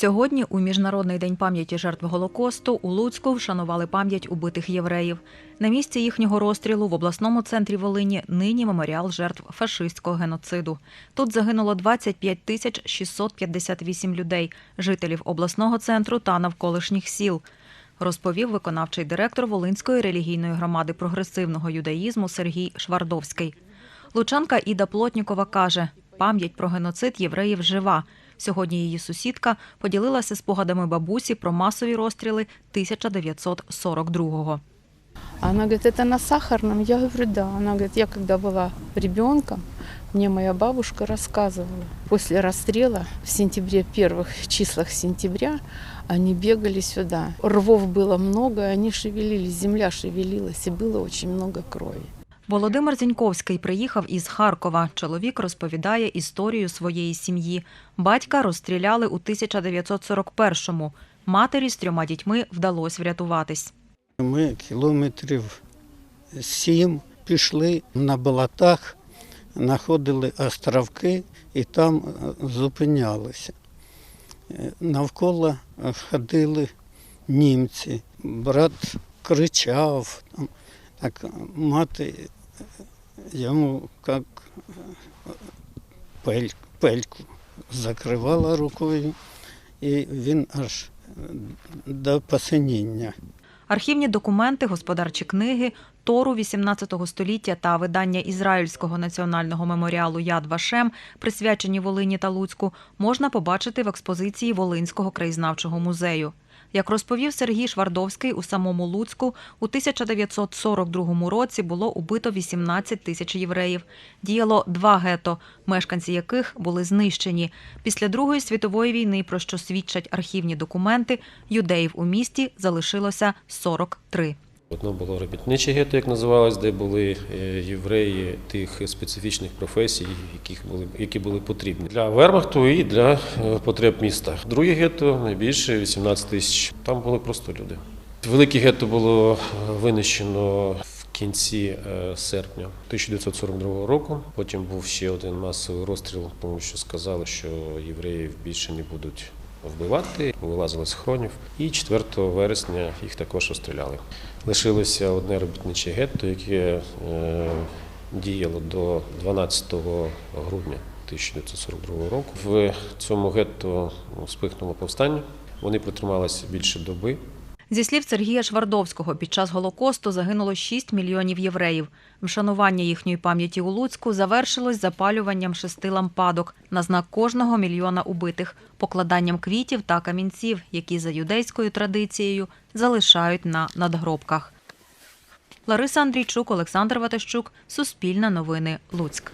Сьогодні, у Міжнародний день пам'яті жертв Голокосту, у Луцьку вшанували пам'ять убитих євреїв. На місці їхнього розстрілу в обласному центрі Волині нині меморіал жертв фашистського геноциду. Тут загинуло 25 тисяч 658 людей, жителів обласного центру та навколишніх сіл. Розповів виконавчий директор Волинської релігійної громади прогресивного юдаїзму Сергій Швардовський. Лучанка Іда Плотнікова каже, пам'ять про геноцид євреїв жива. Сьогодні її сусідка поділилася спогадами бабусі про масові розстріли 1942-го. Она говорит, это на сахарном? Я говорю, да. Она говорит, я когда была ребенком, мне моя бабушка рассказывала. После расстрела в сентябре, первых числах сентября, они бегали сюда. Рвов было много, и они шевелились, земля шевелилась, и было очень много крови. Володимир Зіньковський приїхав із Харкова. Чоловік розповідає історію своєї сім'ї. Батька розстріляли у 1941-му. Матері з трьома дітьми вдалося врятуватись. Ми кілометрів сім пішли на болотах, знаходили островки і там е, зупинялися. Е, Навколо е, ходили німці. Брат кричав, так мати йому як пель, пельку закривала рукою, і він аж до посиніння. Архівні документи, господарчі книги, Тору 18 століття та видання Ізраїльського національного меморіалу Яд Вашем, присвячені Волині та Луцьку, можна побачити в експозиції Волинського краєзнавчого музею. Як розповів Сергій Швардовський, у самому Луцьку у 1942 році було убито 18 тисяч євреїв. Діяло два гето, мешканці яких були знищені. Після Другої світової війни, про що свідчать архівні документи, юдеїв у місті залишилося 43. Одно було робітниче гетто, як називалось, де були е, євреї тих специфічних професій, яких були, які були потрібні для вермахту і для е, потреб міста. Друге гетто найбільше 18 тисяч. Там були просто люди. Велике гетто було е, винищено в кінці серпня 1942 року. Потім був ще один масовий розстріл, тому що сказали, що євреїв більше не будуть вбивати, вилазили з хронів. І 4 вересня їх також розстріляли. Лишилося одне робітниче гетто, яке е, діяло до 12 грудня 1942 року. В цьому гетто ну, спихнуло повстання. Вони протрималися більше доби. Зі слів Сергія Швардовського, під час Голокосту загинуло 6 мільйонів євреїв. Вшанування їхньої пам'яті у Луцьку завершилось запалюванням шести лампадок на знак кожного мільйона убитих, покладанням квітів та камінців, які за юдейською традицією залишають на надгробках. Лариса Андрійчук, Олександр Ватащук, Суспільне новини, Луцьк.